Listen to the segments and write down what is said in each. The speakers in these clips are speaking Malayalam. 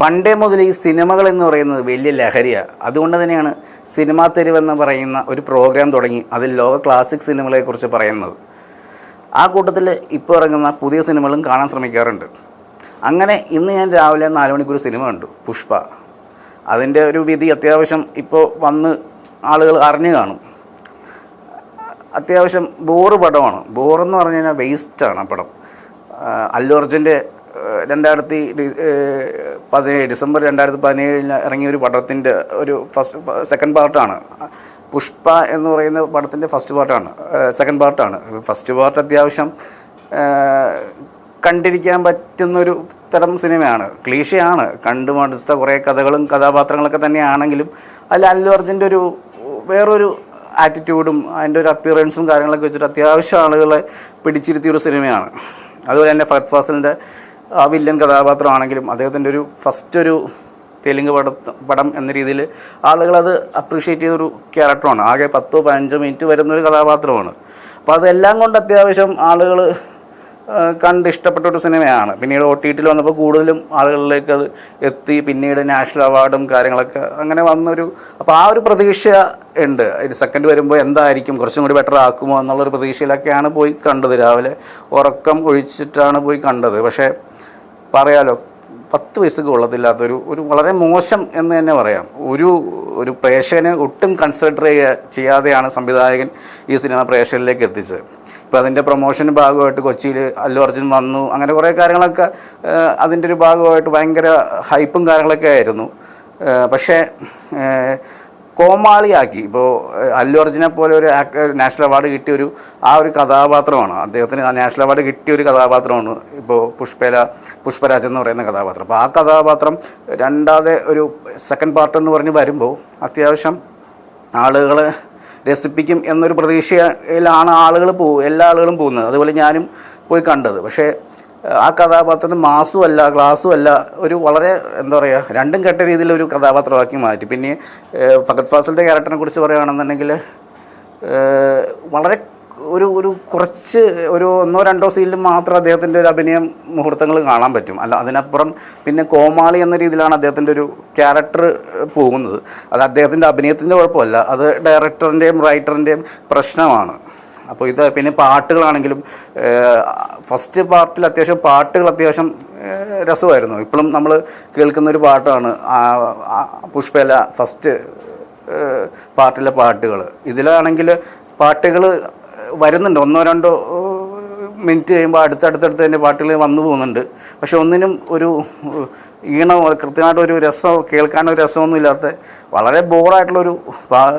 പണ്ടേ മുതൽ ഈ സിനിമകൾ എന്ന് പറയുന്നത് വലിയ ലഹരിയാണ് അതുകൊണ്ട് തന്നെയാണ് സിനിമാ തെരുവെന്ന് പറയുന്ന ഒരു പ്രോഗ്രാം തുടങ്ങി അതിൽ ലോക ക്ലാസിക് സിനിമകളെക്കുറിച്ച് പറയുന്നത്. ആ കൂട്ടത്തിൽ ഇപ്പോൾ ഇറങ്ങുന്ന പുതിയ സിനിമകളും കാണാൻ ശ്രമിക്കാറുണ്ട്. അങ്ങനെ ഇന്ന് ഞാൻ രാവിലെ നാല് മണിക്കൂർ സിനിമ കണ്ടു പുഷ്പ. അതിന്റെ ഒരു വിധി അത്യാവശ്യം ഇപ്പോൾ വന്ന് ആളുകൾ അറിഞ്ഞു കാണും. അത്യാവശ്യം ബോറ് പടമാണ്. ബോറെന്ന് പറഞ്ഞു കഴിഞ്ഞാൽ വേസ്റ്റാണ് ആ പടം. അല്ലു രണ്ടായിരത്തി പതിനേഴ് ഡിസംബർ രണ്ടായിരത്തി പതിനേഴിന് ഇറങ്ങിയ ഒരു പടത്തിന്റെ ഒരു ഫസ്റ്റ് സെക്കൻഡ് പാർട്ടാണ് പുഷ്പ എന്ന് പറയുന്ന പടത്തിന്റെ ഫസ്റ്റ് പാർട്ടാണ് സെക്കൻഡ് പാർട്ടാണ് ഫസ്റ്റ് പാർട്ട് അത്യാവശ്യം കണ്ടിരിക്കാൻ പറ്റുന്നൊരു തരം സിനിമയാണ്. ക്ലീശയാണ്. കണ്ടു മടുത്ത കുറേ കഥകളും കഥാപാത്രങ്ങളൊക്കെ തന്നെയാണെങ്കിലും അതിൽ അല്ലു അർജുന്റെ ഒരു വേറൊരു ആറ്റിറ്റ്യൂഡും അതിന്റെ ഒരു അപ്പിയറൻസും കാര്യങ്ങളൊക്കെ വെച്ചിട്ട് അത്യാവശ്യം ആളുകളെ പിടിച്ചിരുത്തിയ ഒരു സിനിമയാണ്. അതുപോലെ തന്നെ ഫഹദ് ഫാസിലിന്റെ ആ വില്ലൻ കഥാപാത്രമാണെങ്കിലും അദ്ദേഹത്തിന്റെ ഒരു ഫസ്റ്റ് ഒരു തെലുങ്ക് പട പടം എന്ന രീതിയിൽ ആളുകളത് അപ്രീഷിയേറ്റ് ചെയ്തൊരു ക്യാരക്ടറാണ് ആകെ പത്തോ പതിനഞ്ചോ മിനിറ്റ് വരുന്നൊരു കഥാപാത്രമാണ്. അപ്പോൾ അതെല്ലാം കൊണ്ട് അത്യാവശ്യം ആളുകൾ കണ്ട് ഇഷ്ടപ്പെട്ട ഒരു സിനിമയാണ്. പിന്നീട് ഒ ടി ടിയിൽ വന്നപ്പോൾ കൂടുതലും ആളുകളിലേക്ക് അത് എത്തി. പിന്നീട് നാഷണൽ അവാർഡും കാര്യങ്ങളൊക്കെ അങ്ങനെ വന്നൊരു അപ്പോൾ ആ ഒരു പ്രതീക്ഷ ഉണ്ട്. ഒരു സെക്കൻഡ് വരുമ്പോൾ എന്തായിരിക്കും കുറച്ചും കൂടി ബെറ്റർ ആക്കുമോ എന്നുള്ളൊരു പ്രതീക്ഷയിലൊക്കെയാണ് പോയി കണ്ടത്. രാവിലെ ഉറക്കം ഒഴിച്ചിട്ടാണ് പോയി കണ്ടത്. പക്ഷേ പറയാലോ പത്ത് പൈസക്ക് കൊള്ളത്തില്ലാത്തൊരു ഒരു വളരെ മോശം എന്ന് തന്നെ പറയാം. ഒരു ഒരു പ്രേക്ഷകനെ ഒട്ടും കൺസിഡർ ചെയ്യാതെയാണ് സംവിധായകൻ ഈ സിനിമ പ്രേക്ഷകരിലേക്ക് എത്തിച്ചത്. ഇപ്പോൾ അതിന്റെ പ്രൊമോഷൻ ഭാഗമായിട്ട് കൊച്ചിയിൽ അല്ലു അർജുൻ വന്നു അങ്ങനെ കുറേ കാര്യങ്ങളൊക്കെ അതിന്റെ ഒരു ഭാഗമായിട്ട് ഭയങ്കര ഹൈപ്പും കാര്യങ്ങളൊക്കെ ആയിരുന്നു. പക്ഷേ കോമാളിയാക്കി. ഇപ്പോൾ അല്ലു അർജുനെ പോലെ ഒരു നാഷണൽ അവാർഡ് കിട്ടിയ ഒരു ആ ഒരു കഥാപാത്രമാണ്. അദ്ദേഹത്തിന് ആ നാഷണൽ അവാർഡ് കിട്ടിയ ഒരു കഥാപാത്രമാണ് ഇപ്പോൾ പുഷ്പല പുഷ്പരാജ് എന്ന് പറയുന്ന കഥാപാത്രം. അപ്പോൾ ആ കഥാപാത്രം രണ്ടാതെ ഒരു സെക്കൻഡ് പാർട്ട് എന്ന് പറഞ്ഞ് വരുമ്പോൾ അത്യാവശ്യം ആളുകൾ രസിപ്പിക്കും എന്നൊരു പ്രതീക്ഷയിലാണ് ആളുകൾ പോകും എല്ലാ ആളുകളും പോകുന്നത്. അതുപോലെ ഞാനും പോയി കണ്ടത്. പക്ഷേ ആ അല്ല ഗ്ലാസും അല്ല ഒരു വളരെ എന്താ പറയുക രണ്ടും കെട്ട രീതിയിൽ ഒരു കഥാപാത്രമാക്കി മാറ്റി. പിന്നെ ഫഗത് ഫാസിലിന്റെ ക്യാരക്ടറിനെ കുറിച്ച് പറയുകയാണെന്നുണ്ടെങ്കിൽ വളരെ ഒരു ഒരു കുറച്ച് ഒരു ഒന്നോ രണ്ടോ സീനിൽ മാത്രം അദ്ദേഹത്തിന്റെ ഒരു അഭിനയം മുഹൂർത്തങ്ങൾ കാണാൻ പറ്റും. അല്ല അതിനപ്പുറം പിന്നെ കോമാളി എന്ന രീതിയിലാണ് അദ്ദേഹത്തിന്റെ ഒരു ക്യാരക്ടർ പോകുന്നത്. അത് അദ്ദേഹത്തിന്റെ അഭിനയത്തിന്റെ കുഴപ്പമല്ല അത് ഡയറക്ടറിന്റെയും റൈറ്ററിന്റെയും പ്രശ്നമാണ്. അപ്പോൾ ഇത് പിന്നെ പാട്ടുകളാണെങ്കിലും ഫസ്റ്റ് പാർട്ടിൽ അത്യാവശ്യം പാട്ടുകൾ അത്യാവശ്യം രസമായിരുന്നു. ഇപ്പോഴും നമ്മൾ കേൾക്കുന്ന ഒരു പാട്ടാണ് പുഷ്പല ഫസ്റ്റ് പാർട്ടിലെ പാട്ടുകൾ ഇതിലാണെങ്കിൽ പാട്ടുകൾ വരുന്നുണ്ട്. ഒന്നോ രണ്ടോ മിനിറ്റ് കഴിയുമ്പോൾ അടുത്തടുത്തടുത്ത് തന്നെ പാട്ടുകൾ വന്നു പോകുന്നുണ്ട്. പക്ഷെ ഒന്നിനും ഒരു ഈണോ ഈണം കൃത്യമായിട്ട് ഒരു രസം കേൾക്കാനൊരു രസമൊന്നും ഇല്ലാത്ത വളരെ ബോറായിട്ടുള്ളൊരു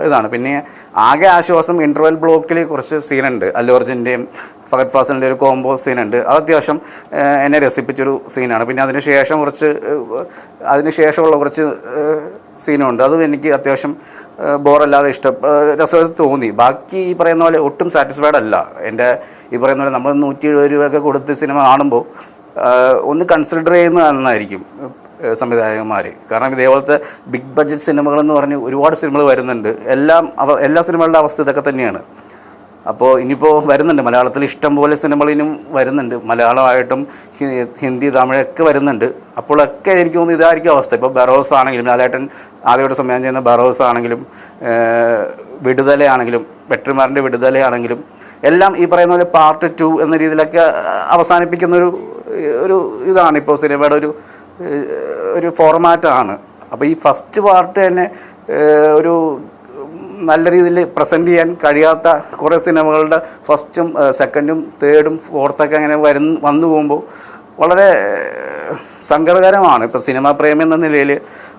ഇതാണ്. പിന്നെ ആകെ ആശ്വാസം ഇന്റർവെൽ ബ്ലോക്കിൽ കുറച്ച് സീനുണ്ട് അല്ലു അർജുന്റെയും ഫഹദ് ഫാസിലിന്റെ ഒരു കോംബോ സീനുണ്ട് അത് അത്യാവശ്യം എന്നെ രസിപ്പിച്ചൊരു സീനാണ് പിന്നെ അതിന് ശേഷം കുറച്ച് അതിന് ശേഷമുള്ള കുറച്ച് സീനുണ്ട് അതും എനിക്ക് അത്യാവശ്യം ബോറല്ലാതെ ഇഷ്ടം രസം തോന്നി. ബാക്കി ഈ പറയുന്ന പോലെ ഒട്ടും സാറ്റിസ്ഫൈഡ് അല്ല. എന്റെ ഈ പറയുന്ന പോലെ നമ്മൾ നൂറ്റി എഴുപത് രൂപയൊക്കെ കൊടുത്ത് സിനിമ കാണുമ്പോൾ ഒന്ന് കൺസിഡർ ചെയ്യുന്നത് നന്നായിരിക്കും സംവിധായകന്മാർ കാരണം ഇതേപോലത്തെ ബിഗ് ബഡ്ജറ്റ് സിനിമകളെന്ന് പറഞ്ഞ് ഒരുപാട് സിനിമകൾ വരുന്നുണ്ട്. എല്ലാം എല്ലാ സിനിമകളുടെ അവസ്ഥ ഇതൊക്കെ തന്നെയാണ്. അപ്പോൾ ഇനിയിപ്പോൾ വരുന്നുണ്ട്. മലയാളത്തിൽ ഇഷ്ടം പോലെ സിനിമകൾ ഇനിയും വരുന്നുണ്ട്. മലയാളമായിട്ടും ഹിന്ദി തമിഴൊക്കെ വരുന്നുണ്ട്. അപ്പോഴൊക്കെ എനിക്ക് തോന്നുന്നു ഇതായിരിക്കും അവസ്ഥ. ഇപ്പോൾ ബറോസ് ആണെങ്കിലും ലാലേട്ടൻ ആദ്യമായിട്ട് സംവിധാനം ചെയ്യുന്ന ബറോസ് ആണെങ്കിലും വിടുതലയാണെങ്കിലും വെട്ടിമാറിന്റെ വിടുതലയാണെങ്കിലും എല്ലാം ഈ പറയുന്ന പോലെ പാർട്ട് ടു എന്ന രീതിയിലൊക്കെ അവസാനിപ്പിക്കുന്ന ഒരു ഇതാണ്. ഇപ്പോൾ സിനിമയുടെ ഒരു ഒരു ഫോർമാറ്റാണ് അപ്പോൾ ഈ ഫസ്റ്റ് പാർട്ട് തന്നെ ഒരു നല്ല രീതിയിൽ പ്രസന്റ് ചെയ്യാൻ കഴിയാത്ത കുറേ സിനിമകളുടെ ഫസ്റ്റും സെക്കൻഡും തേർഡും ഫോർത്തൊക്കെ അങ്ങനെ വരുന്ന വന്നു പോകുമ്പോൾ വളരെ സങ്കടകരമാണ്. ഇപ്പോൾ സിനിമാ പ്രേമി എന്ന നിലയിൽ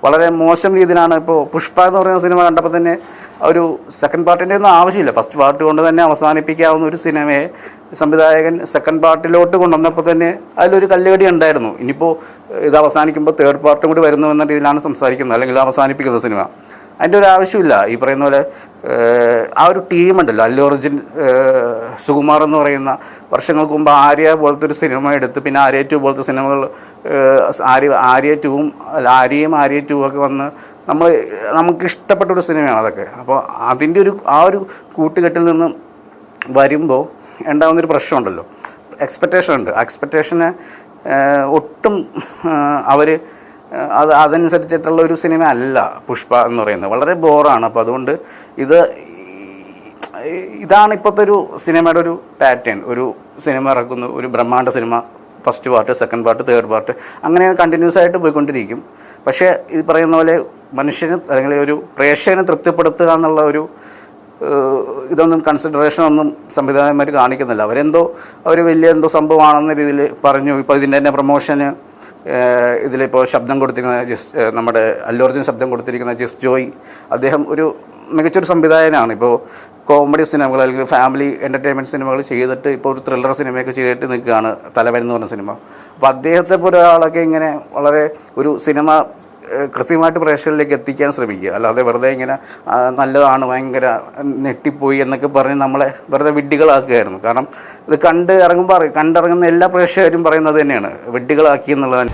വളരെ മോശം രീതിയിലാണ് ഇപ്പോൾ പുഷ്പ എന്ന് പറയുന്ന സിനിമ കണ്ടപ്പോൾ തന്നെ ഒരു സെക്കൻഡ് പാർട്ടിന്റെ ഒന്നും ആവശ്യമില്ല. ഫസ്റ്റ് പാർട്ട് കൊണ്ട് തന്നെ അവസാനിപ്പിക്കാവുന്ന ഒരു സിനിമയെ സംവിധായകൻ സെക്കൻഡ് പാർട്ടിലോട്ട് കൊണ്ടുവന്നപ്പോൾ തന്നെ അതിലൊരു കല്ലുകടി ഉണ്ടായിരുന്നു. ഇനിയിപ്പോൾ ഇത് അവസാനിക്കുമ്പോൾ തേർഡ് പാർട്ടും കൂടി വരുന്നു എന്ന രീതിയിലാണ് സംസാരിക്കുന്നത്. അല്ലെങ്കിൽ അവസാനിപ്പിക്കുന്നത് സിനിമ. അതിന്റെ ഒരു ആവശ്യമില്ല. ഈ പറയുന്ന പോലെ ആ ഒരു ടീമുണ്ടല്ലോ. അല്ലു ഏഹ്, സുകുമാർ എന്ന് പറയുന്ന വർഷങ്ങൾക്ക് മുമ്പ് ആര്യ പോലത്തെ ഒരു സിനിമ എടുത്ത് പിന്നെ ആര്യ ടു പോലത്തെ സിനിമകൾ ആര്യ ആര്യ ടൂവും അല്ല ആര്യയും ആര്യ ടൂ ഒക്കെ വന്ന് നമ്മൾ നമുക്ക് ഇഷ്ടപ്പെട്ട ഒരു സിനിമയാണ് അതൊക്കെ. അപ്പോൾ അതിന്റെ ഒരു ആ ഒരു കൂട്ടുകെട്ടിൽ നിന്ന് വരുമ്പോൾ ഉണ്ടാകുന്നൊരു പ്രശ്നമുണ്ടല്ലോ എക്സ്പെക്റ്റേഷൻ ഉണ്ട്. എക്സ്പെക്റ്റേഷന് ഒട്ടും അവർ അത് അതനുസരിച്ചിട്ടുള്ള ഒരു സിനിമ അല്ല പുഷ്പ എന്ന് പറയുന്നത്. വളരെ ബോറാണ്. അപ്പോൾ അതുകൊണ്ട് ഇത് ഇതാണ് ഇപ്പോഴത്തെ ഒരു സിനിമയുടെ ഒരു പാറ്റേൺ. ഒരു സിനിമ ഇറക്കുന്നു. ഒരു ബ്രഹ്മാണ്ട cinema. First part second part third part. അങ്ങനെ കണ്ടിന്യൂസ് ആയിട്ട് പോയിക്കൊണ്ടിരിക്കും. പക്ഷേ ഈ പറയുന്ന പോലെ മനുഷ്യന് അല്ലെങ്കിൽ ഒരു പ്രേക്ഷകനെ തൃപ്തിപ്പെടുത്തുക എന്നുള്ള ഒരു ഇതൊന്നും കൺസിഡറേഷൻ ഒന്നും സംവിധായകന്മാർ കാണിക്കുന്നില്ല. അവരെന്തോ അവർ വലിയ എന്തോ സംഭവമാണെന്ന രീതിയിൽ പറഞ്ഞു. ഇപ്പോൾ ഇതിന്റെ തന്നെ പ്രൊമോഷന് ഇതിലിപ്പോൾ ശബ്ദം കൊടുത്തിരിക്കുന്ന ജിസ് നമ്മുടെ അല്ലു ശബ്ദം കൊടുത്തിരിക്കുന്ന ജിസ് ജോയ് അദ്ദേഹം ഒരു മികച്ചൊരു സംവിധായകനാണ്. ഇപ്പോൾ കോമഡി സിനിമകൾ അല്ലെങ്കിൽ ഫാമിലി എന്റർടൈൻമെന്റ് സിനിമകൾ ചെയ്തിട്ട് ഇപ്പോൾ ഒരു ത്രില്ലർ സിനിമയൊക്കെ ചെയ്തിട്ട് നിൽക്കുകയാണ് തലവൻ എന്ന് പറഞ്ഞ സിനിമ. അപ്പോൾ അദ്ദേഹത്തെ പോലെ ഒരാളൊക്കെ ഇങ്ങനെ വളരെ ഒരു സിനിമ കൃത്യമായിട്ട് പ്രേക്ഷകരിലേക്ക് എത്തിക്കാൻ ശ്രമിക്കുക. അല്ലാതെ വെറുതെ ഇങ്ങനെ നല്ലതാണ് ഭയങ്കര നെട്ടിപ്പോയി എന്നൊക്കെ പറഞ്ഞ് നമ്മളെ വെറുതെ വിഡ്ഢികളാക്കുകയായിരുന്നു. കാരണം ഇത് കണ്ട് ഇറങ്ങുമ്പോൾ കണ്ടിറങ്ങുന്ന എല്ലാ പ്രേക്ഷകരും പറയുന്നത് തന്നെയാണ് വിഡ്ഢികളാക്കി എന്നുള്ളതാണ്.